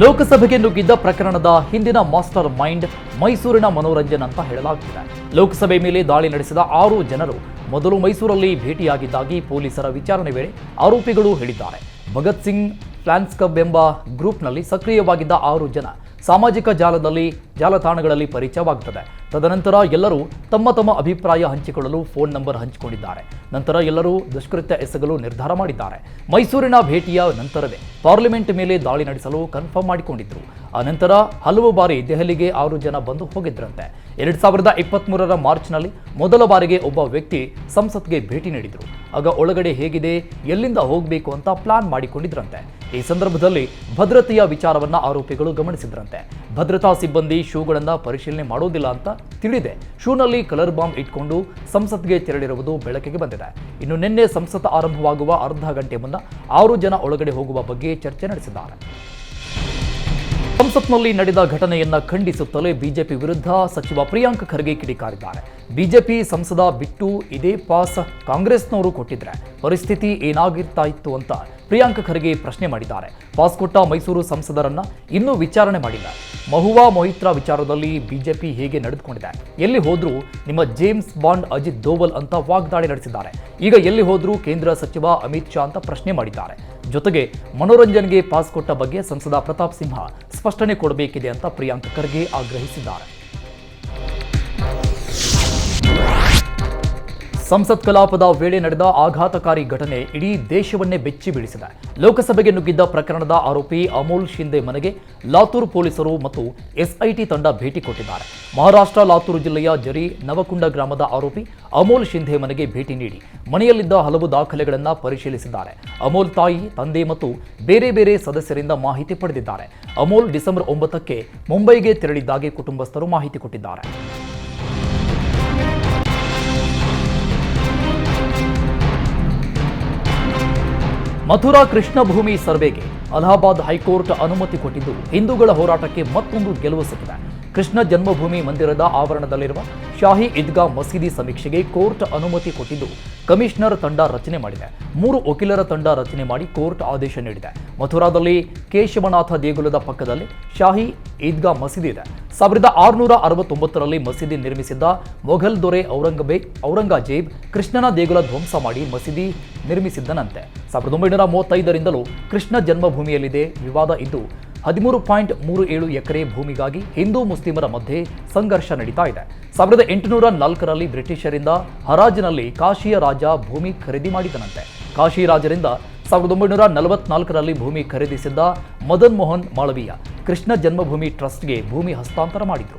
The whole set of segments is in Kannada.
ಲೋಕಸಭೆಗೆ ನುಗ್ಗಿದ್ದ ಪ್ರಕರಣದ ಹಿಂದಿನ ಮಾಸ್ಟರ್ ಮೈಂಡ್ ಮೈಸೂರಿನ ಮನೋರಂಜನ್ ಅಂತ ಹೇಳಲಾಗುತ್ತಿದೆ ಲೋಕಸಭೆ ಮೇಲೆ ದಾಳಿ ನಡೆಸಿದ ಆರು ಜನರು ಮೊದಲು ಮೈಸೂರಲ್ಲಿ ಭೇಟಿಯಾಗಿದ್ದಾಗಿ ಪೊಲೀಸರ ವಿಚಾರಣೆ ವೇಳೆ ಆರೋಪಿಗಳು ಹೇಳಿದ್ದಾರೆ. ಭಗತ್ ಸಿಂಗ್ ಫ್ಲಾನ್ಸ್ ಕ್ಲಬ್ ಎಂಬ ಗ್ರೂಪ್ನಲ್ಲಿ ಸಕ್ರಿಯವಾಗಿದ್ದ ಆರು ಜನ ಸಾಮಾಜಿಕ ಜಾಲದಲ್ಲಿ ಜಾಲತಾಣಗಳಲ್ಲಿ ಪರಿಚಯವಾಗುತ್ತದೆ ತದನಂತರ ಎಲ್ಲರೂ ತಮ್ಮ ತಮ್ಮ ಅಭಿಪ್ರಾಯ ಹಂಚಿಕೊಳ್ಳಲು ಫೋನ್ ನಂಬರ್ ಹಂಚಿಕೊಂಡಿದ್ದಾರೆ. ನಂತರ ಎಲ್ಲರೂ ದುಷ್ಕೃತ್ಯ ಎಸಗಲು ನಿರ್ಧಾರ ಮಾಡಿದ್ದಾರೆ. ಮೈಸೂರಿನ ಭೇಟಿಯ ನಂತರವೇ ಪಾರ್ಲಿಮೆಂಟ್ ಮೇಲೆ ದಾಳಿ ನಡೆಸಲು ಕನ್ಫರ್ಮ್ ಮಾಡಿಕೊಂಡಿದ್ರು. ಆ ನಂತರ ಹಲವು ಬಾರಿ ದೆಹಲಿಗೆ ಆರು ಜನ ಬಂದು ಹೋಗಿದ್ರಂತೆ. ಎರಡ್ ಸಾವಿರದ ಇಪ್ಪತ್ತ್ಮೂರರ ಮಾರ್ಚ್ನಲ್ಲಿ ಮೊದಲ ಬಾರಿಗೆ ಒಬ್ಬ ವ್ಯಕ್ತಿ ಸಂಸತ್ಗೆ ಭೇಟಿ ನೀಡಿದ್ರು. ಆಗ ಒಳಗಡೆ ಹೇಗಿದೆ, ಎಲ್ಲಿಂದ ಹೋಗಬೇಕು ಅಂತ ಪ್ಲಾನ್ ಮಾಡಿಕೊಂಡಿದ್ರಂತೆ. ಈ ಸಂದರ್ಭದಲ್ಲಿ ಭದ್ರತೆಯ ವಿಚಾರವನ್ನ ಆರೋಪಿಗಳು ಗಮನಿಸಿದ್ರಂತೆ. ಭದ್ರತಾ ಸಿಬ್ಬಂದಿ ಶೂಗಳನ್ನ ಪರಿಶೀಲನೆ ಮಾಡೋದಿಲ್ಲ ಅಂತ ತಿಳಿದೆ. ಶೂನಲ್ಲಿ ಕಲರ್ ಬಾಂಬ್ ಇಟ್ಕೊಂಡು ಸಂಸತ್ಗೆ ತೆರಳಿರುವುದು ಬೆಳಕಿಗೆ ಬಂದಿದೆ. ಇನ್ನು ನಿನ್ನೆ ಸಂಸತ್ ಆರಂಭವಾಗುವ ಅರ್ಧ ಗಂಟೆ ಮುನ್ನ ಆರು ಜನ ಒಳಗಡೆ ಹೋಗುವ ಬಗ್ಗೆ ಚರ್ಚೆ ನಡೆಸಿದ್ದಾರೆ. ಸಂಸತ್ನಲ್ಲಿ ನಡೆದ ಘಟನೆಯನ್ನ ಖಂಡಿಸುತ್ತಲೇ ಬಿಜೆಪಿ ವಿರುದ್ಧ ಸಚಿವ ಪ್ರಿಯಾಂಕ್ ಖರ್ಗೆ ಕಿಡಿಕಾರಿದ್ದಾರೆ. ಬಿಜೆಪಿ ಸಂಸದ ಬಿಟ್ಟು ಇದೇ ಪಾಸ್ ಕಾಂಗ್ರೆಸ್ನವರು ಕೊಟ್ಟಿದ್ರೆ ಪರಿಸ್ಥಿತಿ ಏನಾಗಿರ್ತಾ ಇತ್ತು ಅಂತ ಪ್ರಿಯಾಂಕ್ ಖರ್ಗೆ ಪ್ರಶ್ನೆ ಮಾಡಿದ್ದಾರೆ. ಪಾಸ್ ಕೊಟ್ಟ ಮೈಸೂರು ಸಂಸದರನ್ನ ಇನ್ನೂ ವಿಚಾರಣೆ ಮಾಡಿಲ್ಲ. ಮಹುವಾ ಮೊಹಿತ್ರಾ ವಿಚಾರದಲ್ಲಿ ಬಿಜೆಪಿ ಹೇಗೆ ನಡೆದುಕೊಂಡಿದೆ? ಎಲ್ಲಿ ಹೋದ್ರೂ ನಿಮ್ಮ ಜೇಮ್ಸ್ ಬಾಂಡ್ ಅಜಿತ್ ದೋವಲ್ ಅಂತ ವಾಗ್ದಾಳಿ ನಡೆಸಿದ್ದಾರೆ. ಈಗ ಎಲ್ಲಿ ಹೋದ್ರೂ ಕೇಂದ್ರ ಸಚಿವ ಅಮಿತ್ ಶಾ ಅಂತ ಪ್ರಶ್ನೆ ಮಾಡಿದ್ದಾರೆ. ಜೊತೆಗೆ ಮನೋರಂಜನೆಗೆ ಪಾಸ್ ಕೊಟ್ಟ ಬಗ್ಗೆ ಸಂಸದ ಪ್ರತಾಪ್ ಸಿಂಹ ಸ್ಪಷ್ಟನೆ ಕೊಡಬೇಕಿದೆ ಅಂತ ಪ್ರಿಯಾಂಕ್ ಖರ್ಗೆ ಆಗ್ರಹಿಸಿದ್ದಾರೆ. ಸಂಸತ್ ಕಲಾಪದ ವೇಳೆ ನಡೆದ ಆಘಾತಕಾರಿ ಘಟನೆ ಇಡೀ ದೇಶವನ್ನೇ ಬೆಚ್ಚಿ ಬೀಳಿಸಿದೆ. ಲೋಕಸಭೆಗೆ ನುಗ್ಗಿದ್ದ ಪ್ರಕರಣದ ಆರೋಪಿ ಅಮೋಲ್ ಶಿಂದೆ ಮನೆಗೆ ಲಾತೂರ್ ಪೊಲೀಸರು ಮತ್ತು ಎಸ್ಐಟಿ ತಂಡ ಭೇಟಿ ಕೊಟ್ಟಿದ್ದಾರೆ. ಮಹಾರಾಷ್ಟ್ರ, ಲಾತೂರು ಜಿಲ್ಲೆಯ ಜರಿ ನವಕುಂಡ ಗ್ರಾಮದ ಆರೋಪಿ ಅಮೋಲ್ ಶಿಂಧೆ ಮನೆಗೆ ಭೇಟಿ ನೀಡಿ ಮನೆಯಲ್ಲಿದ್ದ ಹಲವು ದಾಖಲೆಗಳನ್ನು ಪರಿಶೀಲಿಸಿದ್ದಾರೆ. ಅಮೋಲ್ ತಾಯಿ, ತಂದೆ ಮತ್ತು ಬೇರೆ ಬೇರೆ ಸದಸ್ಯರಿಂದ ಮಾಹಿತಿ ಪಡೆದಿದ್ದಾರೆ. ಅಮೋಲ್ ಡಿಸೆಂಬರ್ ಒಂಬತ್ತಕ್ಕೆ ಮುಂಬೈಗೆ ತೆರಳಿದ್ದಾಗಿ ಕುಟುಂಬಸ್ಥರು ಮಾಹಿತಿ ಕೊಟ್ಟಿದ್ದಾರೆ. ಮಥುರಾ ಕೃಷ್ಣಭೂಮಿ ಸರ್ವೆಗೆ ಅಲಹಾಬಾದ್ ಹೈಕೋರ್ಟ್ ಅನುಮತಿ ಕೊಟ್ಟಿದ್ದು ಹಿಂದೂಗಳ ಹೋರಾಟಕ್ಕೆ ಮತ್ತೊಂದು ಗೆಲುವು ಸಿಕ್ಕಿದೆ. ಕೃಷ್ಣ ಜನ್ಮಭೂಮಿ ಮಂದಿರದ ಆವರಣದಲ್ಲಿರುವ ಶಾಹಿ ಈದ್ಗಾ ಮಸೀದಿ ಸಮೀಕ್ಷೆಗೆ ಕೋರ್ಟ್ ಅನುಮತಿ ಕೊಟ್ಟಿದ್ದು, ಕಮಿಷನರ್ ತಂಡ ರಚನೆ ಮಾಡಿದೆ. ಮೂರು ವಕೀಲರ ತಂಡ ರಚನೆ ಮಾಡಿ ಕೋರ್ಟ್ ಆದೇಶ ನೀಡಿದೆ. ಮಥುರಾದಲ್ಲಿ ಕೇಶವನಾಥ ದೇಗುಲದ ಪಕ್ಕದಲ್ಲಿ ಶಾಹಿ ಈದ್ಗಾ ಮಸೀದಿ ಇದೆ. ಸಾವಿರದ ಆರುನೂರ ಅರವತ್ತೊಂಬತ್ತರಲ್ಲಿ ಮಸೀದಿ ನಿರ್ಮಿಸಿದ್ದ ಮೊಘಲ್ ದೊರೆ ಔರಂಗಬೇಗ್ ಔರಂಗಜೇಬ್ ಕೃಷ್ಣನ ದೇಗುಲ ಧ್ವಂಸ ಮಾಡಿ ಮಸೀದಿ ನಿರ್ಮಿಸಿದ್ದನಂತೆ. ಸಾವಿರದ ಒಂಬೈನೂರ ಮೂವತ್ತೈದರಿಂದಲೂ ಕೃಷ್ಣ ಜನ್ಮಭೂಮಿಯಲ್ಲಿದೆ. ವಿವಾದ ಇದ್ದು ಹದಿಮೂರು ಪಾಯಿಂಟ್ ಮೂರು ಏಳು ಎಕರೆ ಭೂಮಿಗಾಗಿ ಹಿಂದೂ ಮುಸ್ಲಿಮರ ಮಧ್ಯೆ ಸಂಘರ್ಷ ನಡೀತಾ ಇದೆ. ಸಾವಿರದ ಎಂಟುನೂರ ನಾಲ್ಕರಲ್ಲಿ ಬ್ರಿಟಿಷರಿಂದ ಹರಾಜಿನಲ್ಲಿ ಕಾಶಿಯ ರಾಜ ಭೂಮಿ ಖರೀದಿ ಮಾಡಿದನಂತೆ. ಕಾಶಿ ರಾಜರಿಂದ ಸಾವಿರದ ಒಂಬೈನೂರ ನಲವತ್ನಾಲ್ಕರಲ್ಲಿ ಭೂಮಿ ಖರೀದಿಸಿದ್ದ ಮದನ್ ಮೋಹನ್ ಮಾಳವೀಯ ಕೃಷ್ಣ ಜನ್ಮಭೂಮಿ ಟ್ರಸ್ಟ್ಗೆ ಭೂಮಿ ಹಸ್ತಾಂತರ ಮಾಡಿದ್ರು.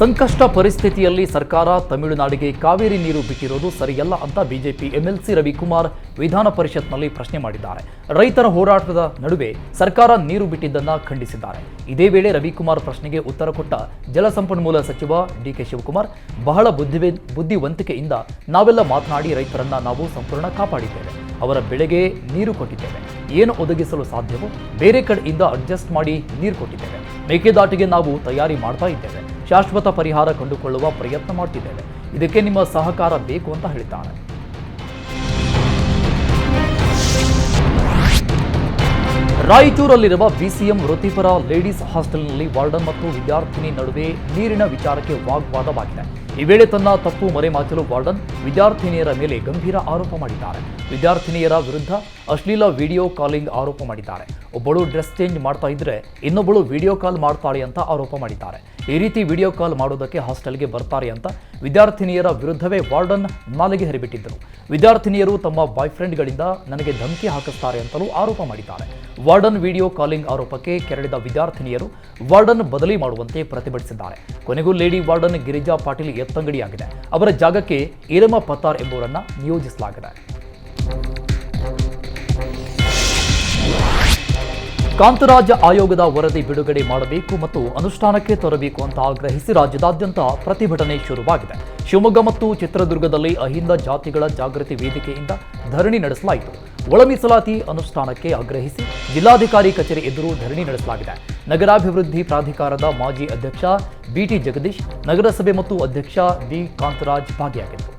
ಸಂಕಷ್ಟ ಪರಿಸ್ಥಿತಿಯಲ್ಲಿ ಸರ್ಕಾರ ತಮಿಳುನಾಡಿಗೆ ಕಾವೇರಿ ನೀರು ಬಿಟ್ಟಿರೋದು ಸರಿಯಲ್ಲ ಅಂತ ಬಿಜೆಪಿ ಎಂಎಲ್ಸಿ ರವಿಕುಮಾರ್ ವಿಧಾನ ಪರಿಷತ್ನಲ್ಲಿ ಪ್ರಶ್ನೆ ಮಾಡಿದ್ದಾರೆ. ರೈತರ ಹೋರಾಟದ ನಡುವೆ ಸರ್ಕಾರ ನೀರು ಬಿಟ್ಟಿದ್ದನ್ನ ಖಂಡಿಸಿದ್ದಾರೆ. ಇದೇ ವೇಳೆ ರವಿಕುಮಾರ್ ಪ್ರಶ್ನೆಗೆ ಉತ್ತರ ಕೊಟ್ಟ ಜಲಸಂಪನ್ಮೂಲ ಸಚಿವ ಡಿಕೆ ಶಿವಕುಮಾರ್, ಬಹಳ ಬುದ್ಧಿವೆ, ಬುದ್ಧಿವಂತಿಕೆಯಿಂದ ನಾವೆಲ್ಲ ಮಾತನಾಡಿ ರೈತರನ್ನ ನಾವು ಸಂಪೂರ್ಣ ಕಾಪಾಡಿದ್ದೇವೆ. ಅವರ ಬೆಳೆಗೆ ನೀರು ಕೊಟ್ಟಿದ್ದೇವೆ. ಏನು ಒದಗಿಸಲು ಸಾಧ್ಯವೋ ಬೇರೆ ಕಡೆಯಿಂದ ಅಡ್ಜಸ್ಟ್ ಮಾಡಿ ನೀರು ಕೊಟ್ಟಿದ್ದೇವೆ. ಮೇಕೆದಾಟಿಗೆ ನಾವು ತಯಾರಿ ಮಾಡ್ತಾ ಇದ್ದೇವೆ. ಶಾಶ್ವತ ಪರಿಹಾರ ಕಂಡುಕೊಳ್ಳುವ ಪ್ರಯತ್ನ ಮಾಡ್ತಿದ್ದೇವೆ ಇದಕ್ಕೆ ನಿಮ್ಮ ಸಹಕಾರ ಬೇಕು ಅಂತ ಹೇಳಿದ್ದಾನೆ. ರಾಯಚೂರಲ್ಲಿರುವ ಬಿಸಿಎಂ ವೃತ್ತಿಪರ ಲೇಡೀಸ್ ಹಾಸ್ಟೆಲ್ನಲ್ಲಿ ವಾರ್ಡನ್ ಮತ್ತು ವಿದ್ಯಾರ್ಥಿನಿ ನಡುವೆ ನೀರಿನ ವಿಚಾರಕ್ಕೆ ವಾಗ್ವಾದವಾಗಿದೆ. ಈ ವೇಳೆ ತನ್ನ ತಪ್ಪು ಮರೆಮಾಚಲು ವಾರ್ಡನ್ ವಿದ್ಯಾರ್ಥಿನಿಯರ ಮೇಲೆ ಗಂಭೀರ ಆರೋಪ ಮಾಡಿದ್ದಾರೆ. ವಿದ್ಯಾರ್ಥಿನಿಯರ ವಿರುದ್ಧ ಅಶ್ಲೀಲ ವಿಡಿಯೋ ಕಾಲಿಂಗ್ ಆರೋಪ ಮಾಡಿದ್ದಾರೆ. ಒಬ್ಬಳು ಡ್ರೆಸ್ ಚೇಂಜ್ ಮಾಡ್ತಾ ಇದ್ರೆ ಇನ್ನೊಬ್ಬಳು ವಿಡಿಯೋ ಕಾಲ್ ಮಾಡ್ತಾಳೆ ಅಂತ ಆರೋಪ ಮಾಡಿದ್ದಾರೆ. ಈ ರೀತಿ ವಿಡಿಯೋ ಕಾಲ್ ಮಾಡೋದಕ್ಕೆ ಹಾಸ್ಟೆಲ್ಗೆ ಬರ್ತಾರೆ ಅಂತ ವಿದ್ಯಾರ್ಥಿನಿಯರ ವಿರುದ್ಧವೇ ವಾರ್ಡನ್ ನಾಲಿಗೆ ಹರಿಬಿಟ್ಟಿದ್ದರು. ವಿದ್ಯಾರ್ಥಿನಿಯರು ತಮ್ಮ ಬಾಯ್ ಫ್ರೆಂಡ್ಗಳಿಂದ ನನಗೆ ಧಮಕಿ ಹಾಕಿಸ್ತಾರೆ ಅಂತಲೂ ಆರೋಪ ಮಾಡಿದ್ದಾರೆ. ವಾರ್ಡನ್ ವಿಡಿಯೋ ಕಾಲಿಂಗ್ ಆರೋಪಕ್ಕೆ ಕೆರಳಿದ ವಿದ್ಯಾರ್ಥಿನಿಯರು ವಾರ್ಡನ್ ಬದಲಿ ಮಾಡುವಂತೆ ಪ್ರತಿಭಟಿಸಿದ್ದಾರೆ. ಕೊನೆಗೂ ಲೇಡಿ ವಾರ್ಡನ್ ಗಿರಿಜಾ ಪಾಟೀಲ್ ಎತ್ತಂಗಡಿಯಾಗಿದೆ ಅವರ ಜಾಗಕ್ಕೆ ಇರಮ ಪತಾರ್ ಎಂಬುವರನ್ನ ನಿಯೋಜಿಸಲಾಗಿದೆ. ಕಾಂತರಾಜ ಆಯೋಗದ ವರದಿ ಬಿಡುಗಡೆ ಮಾಡಬೇಕು ಮತ್ತು ಅನುಷ್ಠಾನಕ್ಕೆ ತರಬೇಕು ಅಂತ ಆಗ್ರಹಿಸಿ ರಾಜ್ಯದಾದ್ಯಂತ ಪ್ರತಿಭಟನೆ ಶುರುವಾಗಿದೆ. ಶಿವಮೊಗ್ಗ ಮತ್ತು ಚಿತ್ರದುರ್ಗದಲ್ಲಿ ಅಹಿಂದ ಜಾತಿಗಳ ಜಾಗೃತಿ ವೇದಿಕೆಯಿಂದ ಧರಣಿ ನಡೆಸಲಾಯಿತು. ಒಳ ಮೀಸಲಾತಿ ಅನುಷ್ಠಾನಕ್ಕೆ ಆಗ್ರಹಿಸಿ ಜಿಲ್ಲಾಧಿಕಾರಿ ಕಚೇರಿ ಎದುರು ಧರಣಿ ನಡೆಸಲಾಗಿದೆ. ನಗರಾಭಿವೃದ್ಧಿ ಪ್ರಾಧಿಕಾರದ ಮಾಜಿ ಅಧ್ಯಕ್ಷ ಬಿಟಿ ಜಗದೀಶ್ ನಗರಸಭೆ ಮತ್ತು ಅಧ್ಯಕ್ಷ ಬಿ ಕಾಂತರಾಜ್ ಭಾಗಿಯಾಗಿದ್ದರು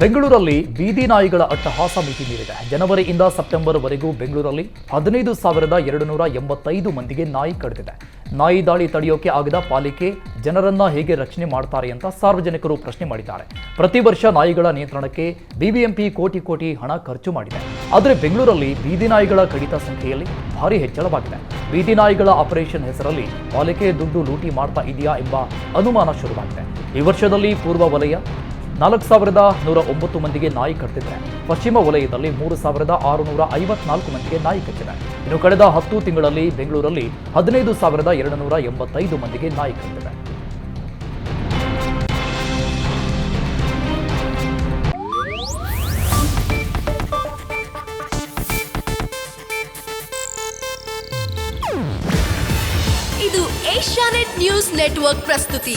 ಬೆಂಗಳೂರಲ್ಲಿ ಬೀದಿ ನಾಯಿಗಳ ಅಟ್ಟಹಾಸ ಮಿತಿ ಮೀರಿದೆ ಜನವರಿಯಿಂದ ಸೆಪ್ಟೆಂಬರ್ವರೆಗೂ ಬೆಂಗಳೂರಲ್ಲಿ ಹದಿನೈದು ಸಾವಿರದ ಎರಡು ನೂರ ಎಂಬತ್ತೈದು ಮಂದಿಗೆ ನಾಯಿ ಕಡಿದಿದೆ. ನಾಯಿ ದಾಳಿ ತಡೆಯೋಕೆ ಆಗದ ಪಾಲಿಕೆ ಜನರನ್ನ ಹೇಗೆ ರಕ್ಷಣೆ ಮಾಡ್ತಾರೆ ಅಂತ ಸಾರ್ವಜನಿಕರು ಪ್ರಶ್ನೆ ಮಾಡಿದ್ದಾರೆ. ಪ್ರತಿ ವರ್ಷ ನಾಯಿಗಳ ನಿಯಂತ್ರಣಕ್ಕೆ ಬಿಬಿಎಂಪಿ ಕೋಟಿ ಕೋಟಿ ಹಣ ಖರ್ಚು ಮಾಡಿದೆ. ಆದರೆ ಬೆಂಗಳೂರಲ್ಲಿ ಬೀದಿ ನಾಯಿಗಳ ಕಡಿತ ಸಂಖ್ಯೆಯಲ್ಲಿ ಭಾರಿ ಹೆಚ್ಚಳವಾಗಿದೆ. ಬೀದಿ ನಾಯಿಗಳ ಆಪರೇಷನ್ ಹೆಸರಲ್ಲಿ ಪಾಲಿಕೆ ದುಡ್ಡು ಲೂಟಿ ಮಾಡ್ತಾ ಇದೆಯಾ ಎಂಬ ಅನುಮಾನ ಶುರುವಾಗಿದೆ. ಈ ವರ್ಷದಲ್ಲಿ ಪೂರ್ವ ವಲಯ ನಾಲ್ಕು ಸಾವಿರದ ನೂರ ಒಂಬತ್ತು ಮಂದಿಗೆ ನಾಯಿ ಕಟ್ಟಿದ್ರೆ ಪಶ್ಚಿಮ ವಲಯದಲ್ಲಿ ಮೂರು ಸಾವಿರದ ಆರುನೂರ ಐವತ್ನಾಲ್ಕು ಮಂದಿಗೆ ನಾಯಿ ಕಟ್ಟಿದೆ. ಇನ್ನು ಕಳೆದ ಹತ್ತು ತಿಂಗಳಲ್ಲಿ ಬೆಂಗಳೂರಲ್ಲಿ ಹದಿನೈದು ಸಾವಿರದ ಎರಡು ನೂರ ಎಂಬತ್ತೈದು ಮಂದಿಗೆ ನಾಯಿ ಕಟ್ಟಿದೆ. ಇದು ಏಷ್ಯಾನೆಟ್ ನ್ಯೂಸ್ ನೆಟ್ವರ್ಕ್ ಪ್ರಸ್ತುತಿ.